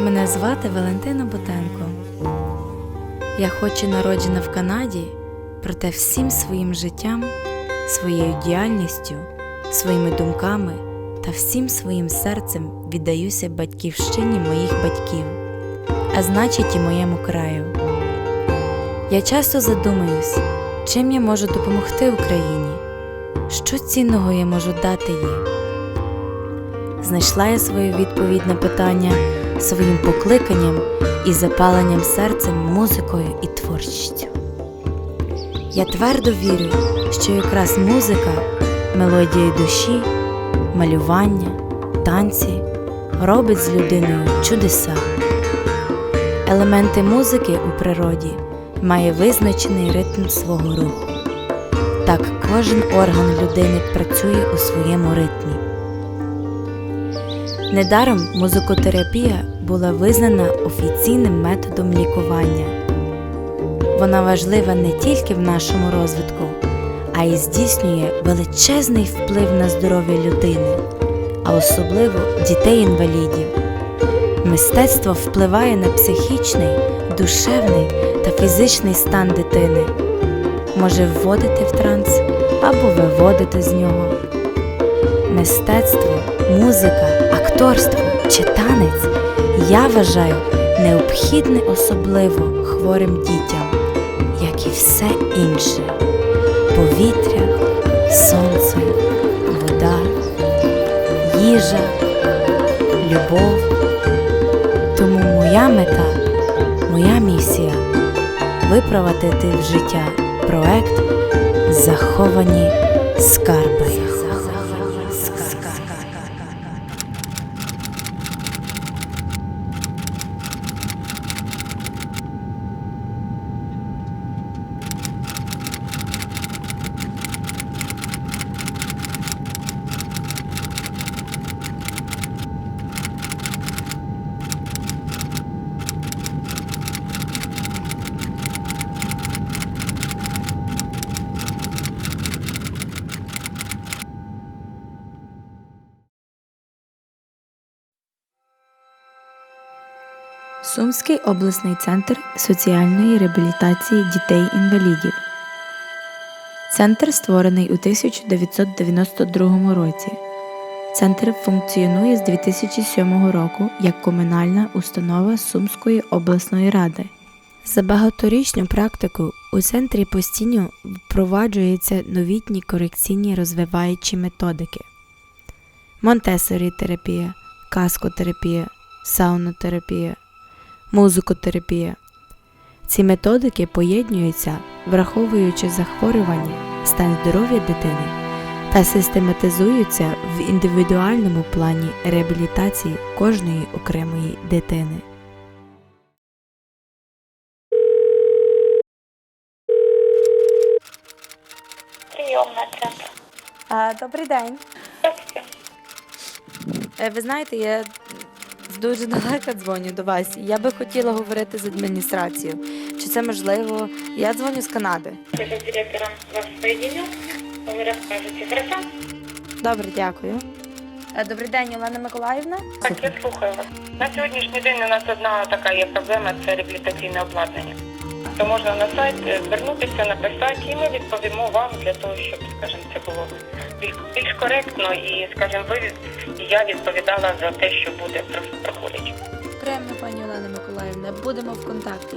Мене звати Валентина Бутенко. Я хоч і народжена в Канаді, проте всім своїм життям, своєю діяльністю, своїми думками та всім своїм серцем віддаюся батьківщині моїх батьків, а значить і моєму краю. Я часто задумуюсь, чим я можу допомогти Україні, що цінного я можу дати їй. Знайшла я свою відповідь на питання своїм покликанням і запаленням серцем, музикою і творчістю. Я твердо вірю, що якраз музика, мелодія душі, малювання, танці робить з людиною чудеса. Елементи музики у природі має визначений ритм свого руху. Так кожен орган людини працює у своєму ритмі. Недаром музикотерапія була визнана офіційним методом лікування. Вона важлива не тільки в нашому розвитку, а й здійснює величезний вплив на здоров'я людини, а особливо дітей-інвалідів. Мистецтво впливає на психічний, душевний та фізичний стан дитини, може вводити в транс або виводити з нього. Мистецтво, музика, акторство чи танець я вважаю необхідне особливо хворим дітям, як і все інше: повітря, сонце, вода, їжа, любов. Тому моя мета, моя місія випровадити в життя проект Заховані скарби. Alaska. Сумський обласний центр соціальної реабілітації дітей-інвалідів. Центр створений у 1992 році. Центр функціонує з 2007 року як комунальна установа Сумської обласної ради. За багаторічну практику у центрі постійно впроваджуються новітні корекційні розвиваючі методики: Монтесорі терапія, каскотерапія, саунотерапія, музикотерапія. Ці методики поєднуються, враховуючи захворювання, стан здоров'я дитини та систематизуються в індивідуальному плані реабілітації кожної окремої дитини. Прийомна центр. Добрий день. Е, Ви знаєте, я дуже далеко дзвоню до вас. Я би хотіла говорити з адміністрацією. Чи це можливо? Я дзвоню з Канади. Я с директором вас соединю. Вы расскажете, хорошо? Добре, дякую. Е, Добрий день, Олена Миколаївна. Так, я слухаю вас. На сьогоднішній день у нас одна така є проблема це реабілітаційне обладнання. То можна на сайт е, звернутися, написати, і ми відповімо вам для того, щоб, скажімо, це було більш, більш коректно і, скажімо, ви і я відповідала за те, що буде проходить. Приємно, пані Олена Миколаївна. Будемо в контакті.